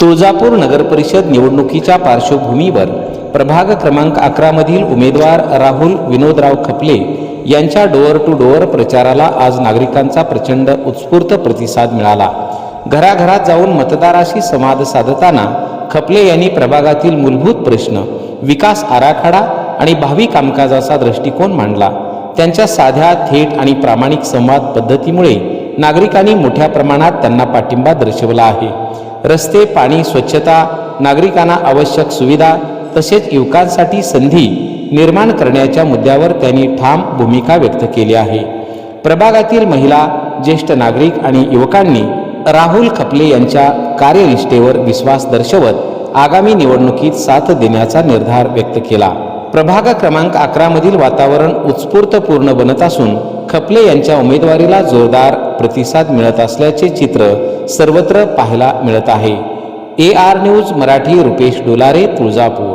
तुळजापूर नगर परिषद निवडणुकीच्या पार्श्वभूमीवर प्रभाग क्रमांक अकरामधील उमेदवार राहुल विनोदराव खपले यांच्या डोअर टू डोअर प्रचाराला आज नागरिकांचा प्रचंड उत्स्फूर्त प्रतिसाद मिळाला. घराघरात जाऊन मतदाराशी संवाद साधताना खपले यांनी प्रभागातील मूलभूत प्रश्न विकास आराखडा आणि भावी कामकाजाचा दृष्टिकोन मांडला. त्यांच्या साध्या थेट आणि प्रामाणिक संवाद पद्धतीमुळे नागरिकांनी मोठ्या प्रमाणात त्यांना पाठिंबा दर्शवला आहे. रस्ते पाणी स्वच्छता नागरिकांना आवश्यक सुविधा तसेच युवकांसाठी संधी निर्माण करण्याच्या मुद्द्यावर त्यांनी ठाम भूमिका व्यक्त केली आहे. प्रभागातील महिला ज्येष्ठ नागरिक आणि युवकांनी राहुल खपले यांच्या कार्यनिष्ठेवर विश्वास दर्शवत आगामी निवडणुकीत साथ देण्याचा निर्धार व्यक्त केला. प्रभाग क्रमांक अकरामधील वातावरण उत्स्फूर्तपूर्ण बनत असून खपले यांच्या उमेदवारीला जोरदार प्रतिसाद मिळत असल्याचे चित्र सर्वत्र पाहायला मिळत आहे. A R news Marathi Rupesh Dolare Tuljapur.